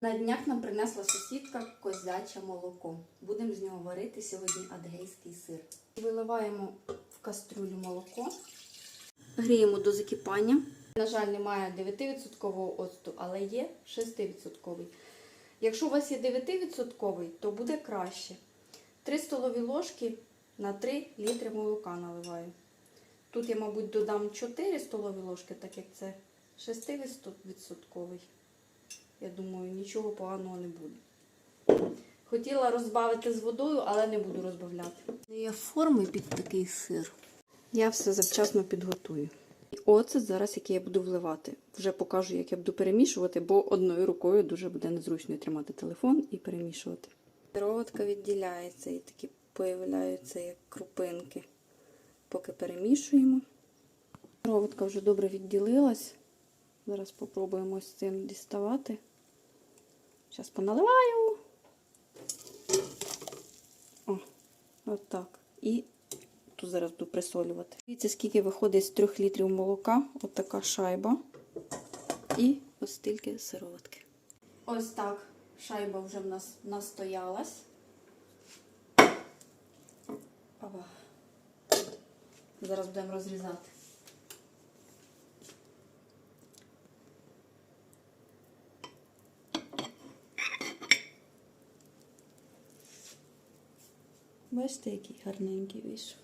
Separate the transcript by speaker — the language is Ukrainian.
Speaker 1: На днях нам принесла сусідка козяче молоко. Будемо з нього варити сьогодні адгейський сир. Виливаємо в кастрюлю молоко, гріємо до закипання. На жаль, немає 9% оцту, але є 6%. Якщо у вас є 9%, то буде краще. 3 столові ложки на 3 літри молока наливаю. Тут я, мабуть, додам 4 столові ложки, так як це 6%. Я думаю, нічого поганого не буде. Хотіла розбавити з водою, але не буду розбавляти. Є форми під такий сир. Я все завчасно підготую. І оце зараз, який я буду вливати. Вже покажу, як я буду перемішувати, бо одною рукою дуже буде незручно тримати телефон і перемішувати. Сироватка відділяється і такі появляються як крупинки. Поки перемішуємо. Сироватка вже добре відділилась. Зараз спробуємо з цим діставати. Зараз поналиваю. О, отак. І тут зараз буду присолювати. Дивіться, скільки виходить з 3 літрів молока. От така шайба. І ось стільки сироватки. Ось так. Шайба вже в нас настоялась. Зараз будемо розрізати. Бачите, який гарненький вийшов.